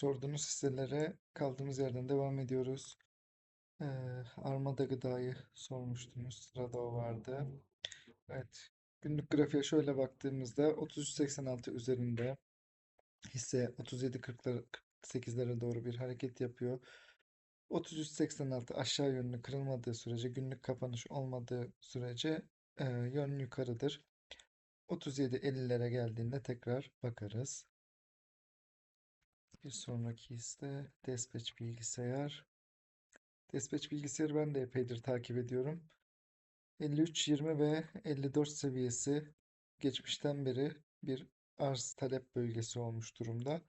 sorduğunuz hisselere kaldığımız yerden devam ediyoruz. Ee, Armada Gıda'yı sormuştunuz. Sırada o vardı. Evet. Günlük grafiğe şöyle baktığımızda 33.86 üzerinde hisse 37.48'lere doğru bir hareket yapıyor. 33.86 aşağı yönlü kırılmadığı sürece günlük kapanış olmadığı sürece e, yön yukarıdır. 37.50'lere geldiğinde tekrar bakarız. Bir sonraki hisse Dispatch bilgisayar. Dispatch bilgisayarı ben de epeydir takip ediyorum. 53.20 ve 54 seviyesi geçmişten beri bir arz talep bölgesi olmuş durumda.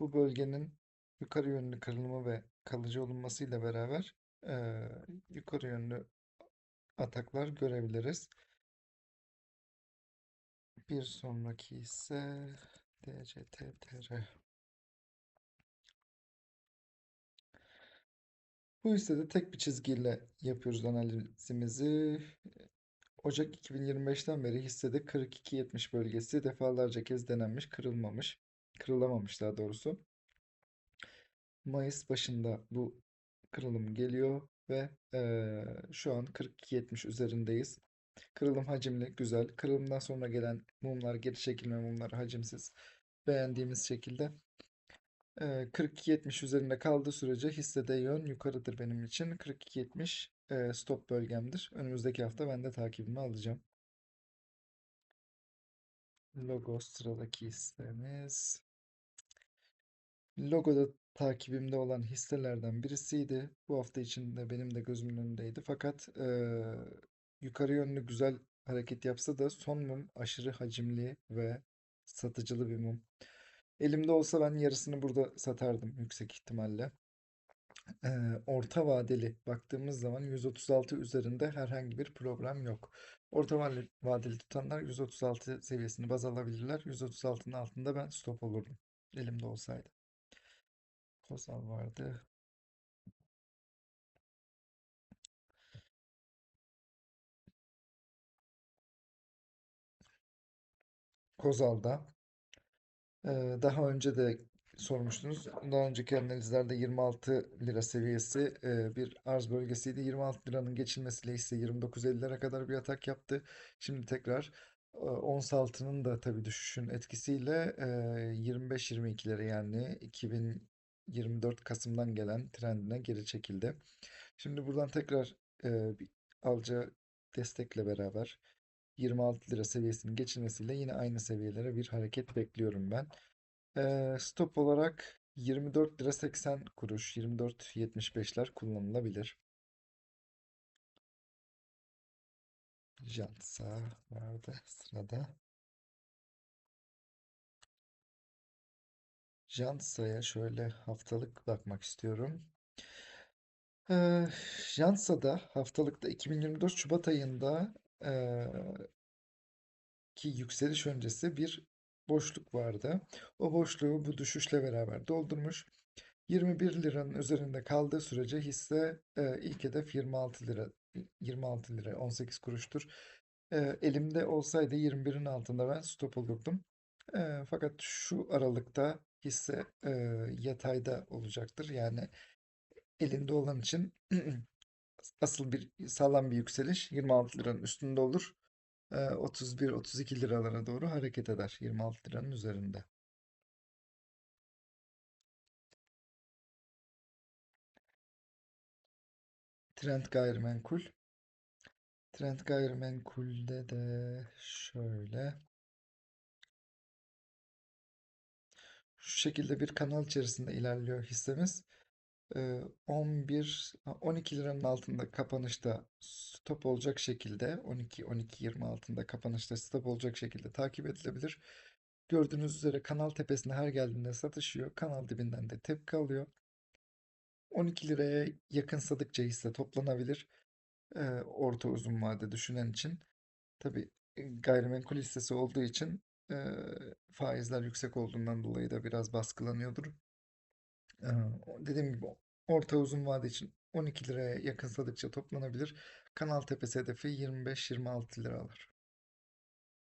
Bu bölgenin yukarı yönlü kırılma ve kalıcı olunmasıyla beraber eee, yukarı yönlü ataklar görebiliriz. Bir sonraki ise DCTTR. Bu hissede tek bir çizgiyle yapıyoruz analizimizi. Ocak 2025'ten beri hissede 42.70 bölgesi defalarca kez denenmiş, kırılmamış. Kırılamamış daha doğrusu. Mayıs başında bu kırılım geliyor ve eee, şu an 42.70 üzerindeyiz. Kırılım hacimli, güzel. Kırılımdan sonra gelen mumlar, geri çekilme mumları hacimsiz. Beğendiğimiz şekilde. Eee, 42.70 üzerinde kaldığı sürece hissede yön yukarıdır benim için. 42.70 eee, stop bölgemdir. Önümüzdeki hafta ben de takibimi alacağım. Logo sıradaki hissemiz. Logoda takibimde olan hisselerden birisiydi. Bu hafta içinde benim de gözümün önündeydi. Fakat eee, yukarı yönlü güzel hareket yapsa da son mum aşırı hacimli ve satıcılı bir mum. Elimde olsa ben yarısını burada satardım yüksek ihtimalle. Orta vadeli baktığımız zaman 136 üzerinde herhangi bir problem yok. Orta vadeli tutanlar 136 seviyesini baz alabilirler. 136'nın altında ben stop olurdum. Elimde olsaydı. Kozal vardı. Kozal'da. Daha önce de sormuştunuz. Daha önceki analizlerde 26 lira seviyesi bir arz bölgesiydi. 26 liranın geçilmesiyle ise 29.50'lere kadar bir atak yaptı. Şimdi tekrar ons altının da tabii düşüşün etkisiyle e, 25-22'lere yani 2024 Kasım'dan gelen trendine geri çekildi. Şimdi buradan tekrar bir alacağı destekle beraber 26 lira seviyesinin geçilmesiyle yine aynı seviyelere bir hareket bekliyorum ben. Stop olarak 24 lira 80 kuruş, 24.75'ler kullanılabilir. Jansa vardı sırada. Jansa'ya şöyle haftalık bakmak istiyorum. Ee, Jansa'da haftalıkta 2024 Şubat ayında ee, ki yükseliş öncesi bir boşluk vardı. O boşluğu bu düşüşle beraber doldurmuş. 21 liranın üzerinde kaldığı sürece hisse e, ilk hedef 26 lira 26 lira 18 kuruştur. E, elimde olsaydı 21'in altında ben stop olurdum. E, fakat şu aralıkta hisse e, yatayda olacaktır. Yani elinde olan için asıl bir sağlam bir yükseliş 26 liranın üstünde olur. 31-32 liralara doğru hareket eder. 26 liranın üzerinde. Trend gayrimenkul. Trend gayrimenkulde de şöyle. Şu şekilde bir kanal içerisinde ilerliyor hissemiz. 11 12 liranın altında kapanışta stop olacak şekilde 12 12 20 altında kapanışta stop olacak şekilde takip edilebilir. Gördüğünüz üzere kanal tepesine her geldiğinde satışıyor. Kanal dibinden de tepki alıyor. 12 liraya yakınsadıkça hisse toplanabilir. orta uzun vade düşünen için. Tabi gayrimenkul hissesi olduğu için faizler yüksek olduğundan dolayı da biraz baskılanıyordur. Dediğim gibi orta uzun vade için 12 liraya yakınsadıkça toplanabilir. Kanal tepesi hedefi 25-26 liralar.